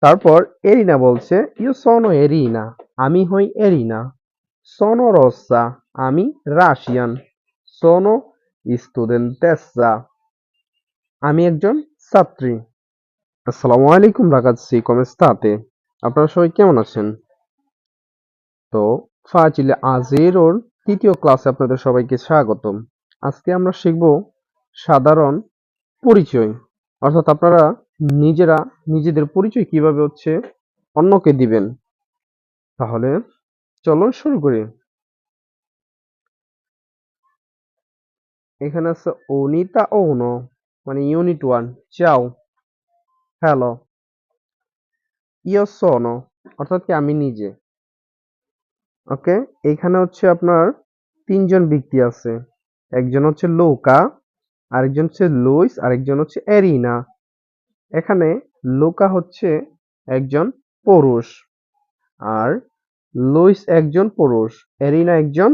তারপর এরিনা বলছে you sono Arina, আমি হই এরিনা। sono rossa আমি রাশিয়ান। sono studentessa আমি একজন ছাত্রী। আসসালামু আলাইকুম come state আপনারা সবাই কেমন আছেন? তো ফাজিলে আজেরোর তৃতীয় ক্লাসে আপনাদের সবাইকে স্বাগতম। আজকে আমরা শিখব সাধারণ পরিচয়। অর্থাৎ আপনারা নিজেরা নিজেদের পরিচয় কীভাবে হচ্ছে অন্যকে দিবেন? তাহলে চলুন শুরু করি। এখানে আছে অনিতা ওনো মানে ইউনিট ওয়ান চাও হ্যালো ইয় সোনো অর্থাৎ কি আমি নিজে। ওকে, এখানে হচ্ছে আপনার তিনজন ব্যক্তি আছে। একজন হচ্ছে লৌকা, আরেকজন হচ্ছে লুইস, আরেকজন হচ্ছে এরিনা। এখানে লুকা হচ্ছে একজন পুরুষ আর লুইস একজন পুরুষ, এরিনা একজন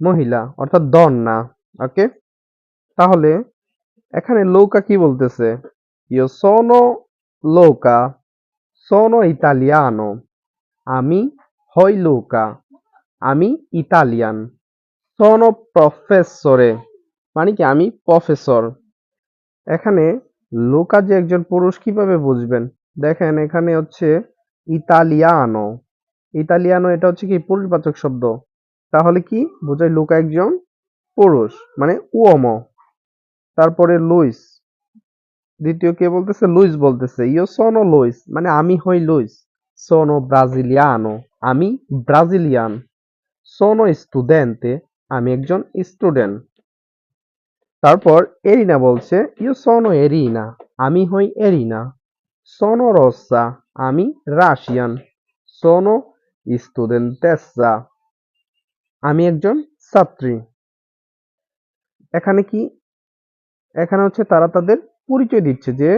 মহিলা, অর্থাৎ দন্না, ওকে? তাহলে এখানে লৌকা কি বলতেছে? ইয়ো সোনো লৌকা সোনো ইতালিয়ানো আমি হই লৌকা, আমি ইতালিয়ান সোনো প্রফেসরে মানে কি আমি প্রফেসর এখানে লুকা যে একজন পুরুষ কীভাবে বুঝবেন? দেখেন, এখানে হচ্ছে ইতালিয়ানো। ইতালিয়ানো এটা হচ্ছে কি? পুরুষবাচক শব্দ। তাহলে কি? বোঝায় লুকা একজন পুরুষ মানে উওমো। তারপরে লুইস। দ্বিতীয় কে বলতেছে? লুইস বলতেছে। ইয়ো সোনো লুইস মানে আমি হই লুইস। সোনো ব্রাজিলিয়ানো, আমি ব্রাজিলিয়ান। সোনো স্টুডেন্টে, আমি একজন স্টুডেন্ট। তারপর এরিনা বলছে ইউ সনো এরিনা, আমি হই এরিনা। সোনো রোসা, আমি রাশিয়ান। সোনো স্টুডেন্টেসা আমি একজন ছাত্রী। এখানে কি? এখানে হচ্ছে তারা তাদের পরিচয় দিচ্ছে যে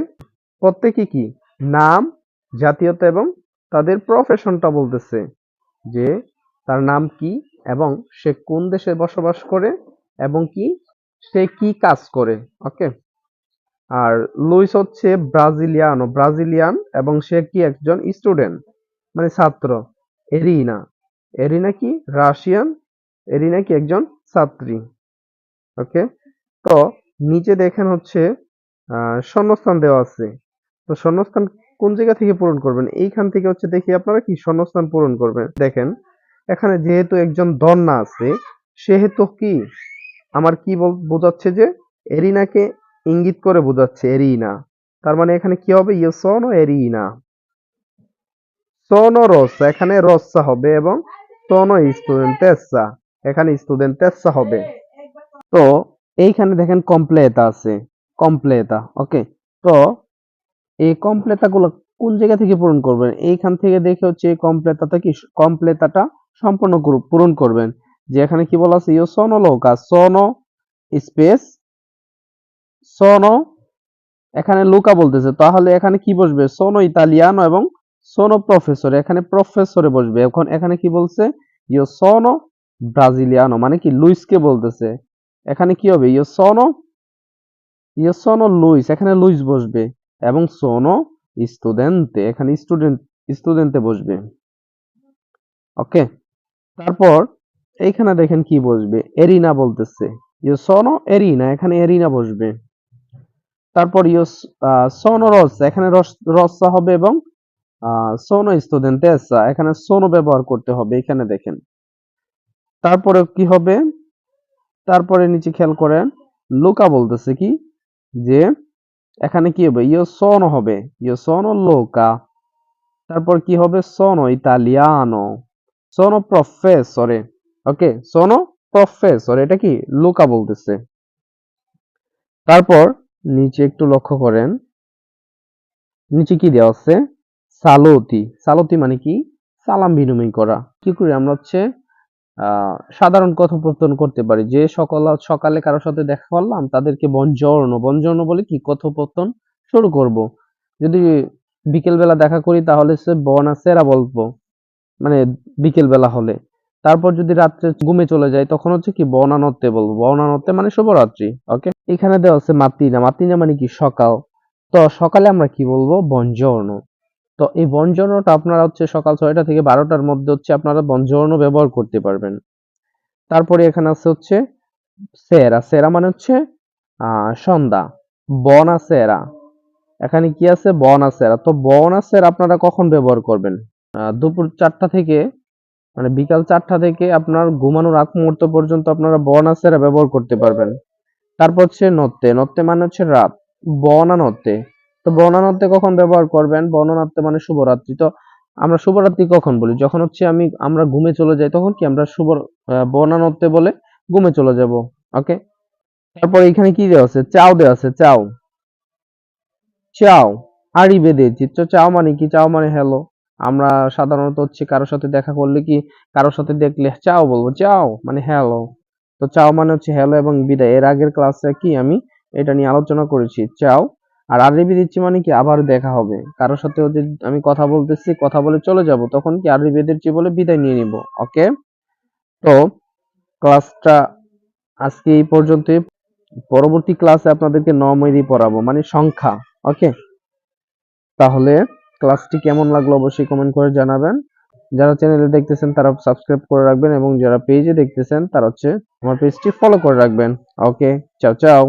প্রত্যেকে কি? নাম, জাতীয়তা এবং তাদের প্রফেশনটা বলতেছে যে তার নাম কি এবং সে কোন দেশে বসবাস করে এবং কি সে কি কাজ করে, ওকে? আর লুইস হচ্ছে ব্রাজিলিয়ানো, ব্রাজিলিয়ান এবং সে কি একজন স্টুডেন্ট মানে ছাত্র, এরিনা। এরিনা কি? রাশিয়ান, এরিনা কি একজন ছাত্রী, ওকে? তো নিচে দেখেন হচ্ছে শূন্যস্থান দেওয়া আছে। তো শূন্যস্থান কোন জায়গা থেকে পূরণ করবেন? এইখান থেকে হচ্ছে দেখি আপনারা কি শূন্যস্থান পূরণ করবেন। দেখেন, এখানে যেহেতু একজন দন্না আছে, সেহেতু কি? আমার কি বোঝাচ্ছে যে এরিনাকে ইঙ্গিত করে বোঝাচ্ছে, এরিনা। তার মানে এখানে কি হবে? ইয়ে সোনো এরিনা। সোনো রসা, এখানে রসা হবে এবং সোনো স্টুডেন্টেসা, এখানে স্টুডেন্টেসা হবে। তো এইখানে দেখেন কমপ্লেতা আছে, কমপ্লেতা, ওকে। তো এই কমপ্লেতা গুলো কোন জায়গা থেকে পূরণ করবেন? এইখান থেকে দেখে হচ্ছে এই কমপ্লেতাটা কি, কমপ্লেতাটা সম্পূর্ণ পূরণ করবেন। যে এখানে কি বলা আছে? ইও সোনো লোকা সোনো স্পেস, সোনো এখানে লুকা বলতেছে। তাহলে এখানে কি বসবে? সোনো ইতালিয়ানো এবং সোনো প্রফেসর। এখানে প্রফেসরে বসবে। এখন এখানে কি বলছে? ইও সোনো ব্রাজিলিয়ানো। মানে কি? লুইসকে বলতেছে। এখানে কি হবে? ইও সোনো ইও সোনো লুইস। এখানে লুইস বসবে এবং সোনো স্টুডেন্টে। এখানে স্টুডেন্ট, স্টুডেন্টে বসবে। ওকে? তারপর এইখানে দেখেন কি বসবে? এরিনা বলতেছে। ইও সোনো এরিনা, এখানে এরিনা বসবে। তারপর ইও সোনো রস, এখানে রস, রসা হবে এবং সোনো স্টুডেন্টেসা এখানে সোনো ব্যবহার করতে হবে, এখানে দেখেন। তারপরে কি হবে? তারপরে নিচে খেয়াল করেন, লোকা বলতেছে কি? যে, এখানে কি হবে? ইও সোনো হবে। ইও সোনো লোকা। তারপর কি হবে? সোনো ইতালিয়ানো। সোনো প্রফেসরে। ওকে, সোনো প্রফেসর, এটা কি? লুকা বলতেছে। তারপর নিচে একটু লক্ষ্য করেন। নিচে কি দেওয়া আছে? সালতি। সালতি মানে কি? সালাম বিনিময় করা। কি করে আমরা হচ্ছে সাধারণ কথোপকথন করতে পারি? যে সকাল সকালে কারোর সাথে দেখা করলাম, তাদেরকে বঞ্জর্ণ বঞ্জর্ণ বলে কি কথোপকথন শুরু করব? যদি বিকেলবেলা দেখা করি, তাহলে সে বনা সেরা বলব। মানে বিকেলবেলা হলে। তারপর যদি রাত্রে ঘুমে চলে যায়, তখন হচ্ছে কি বনানত্তে বলব। বনানত্তে মানে শুভরাত্রি ওকে এখানে দেওয়া আছে মাতিনা। মাতিনা মানে কি? সকাল। তো সকালে আমরা কি বলব? বঞ্জর্ণ তো এই বঞ্জনটা আপনারা হচ্ছে সকাল ছয়টা থেকে বারোটার মধ্যে হচ্ছে আপনারা বঞ্জন ব্যবহার করতে পারবেন। তারপরে এখানে আছে হচ্ছে সেরা। সেরা মানে হচ্ছে সন্ধ্যা। বনা সেরা এখানে কি আছে? বনা সেরা তো বনা সেরা আপনারা কখন ব্যবহার করবেন? দুপুর চারটা থেকে মানে বিকাল চারটা থেকে আপনার ঘুমানোর আগ মুহূর্ত পর্যন্ত আপনারা বনা সেরা ব্যবহার করতে পারবেন। তারপর হচ্ছে নত্তে। নত্তে মানে হচ্ছে রাত। বনা নত্তে। তো নত্তে কখন ব্যবহার করবেন? বনা নত্তে মানে শুভরাত্রি। তো আমরা শুভরাত্রি কখন বলি? যখন হচ্ছে আমি, আমরা ঘুমে চলে যাই, তখন কি আমরা শুভ নত্তে বলে ঘুমে চলে যাব। ওকে? তারপর এখানে কি দেওয়া আছে? চাও দেওয়া আছে। চাও। চাও। আড়ি বেঁধে চিত্র চাও মানে কি? চাও মানে হ্যালো। আমরা সাধারণত হচ্ছে কারোর সাথে দেখা করলে কি কারোর সাথে দেখলে, চাও বলব, চাও মানে হ্যালো তো চাও মানে হচ্ছে হ্যালো এবং বিদায় এর আগের ক্লাসে কি আমি এটা নিয়ে আলোচনা করেছি, চাও আর আরবি দিচ্ছি মানে কি আবার দেখা হবে, কারোর সাথে যদি আমি কথা বলতেছি, কথা বলে চলে যাব, তখন কি আরবি দিচ্ছি বলে বিদায় নিয়ে নিব, ওকে? তো ক্লাসটা আজকে এই পর্যন্তই, পরবর্তী ক্লাসে আপনাদেরকে নমেরি পড়াবো মানে সংখ্যা, ওকে? তাহলে ক্লাসটি কেমন লাগল অবশ্যই কমেন্ট করে জানাবেন। যারা চ্যানেলে দেখতেছেন তারা সাবস্ক্রাইব করে রাখবেন এবং যারা পেজে দেখতেছেন, তারা হচ্ছে আমার পেজটি ফলো করে রাখবেন। ওকে চাও চাও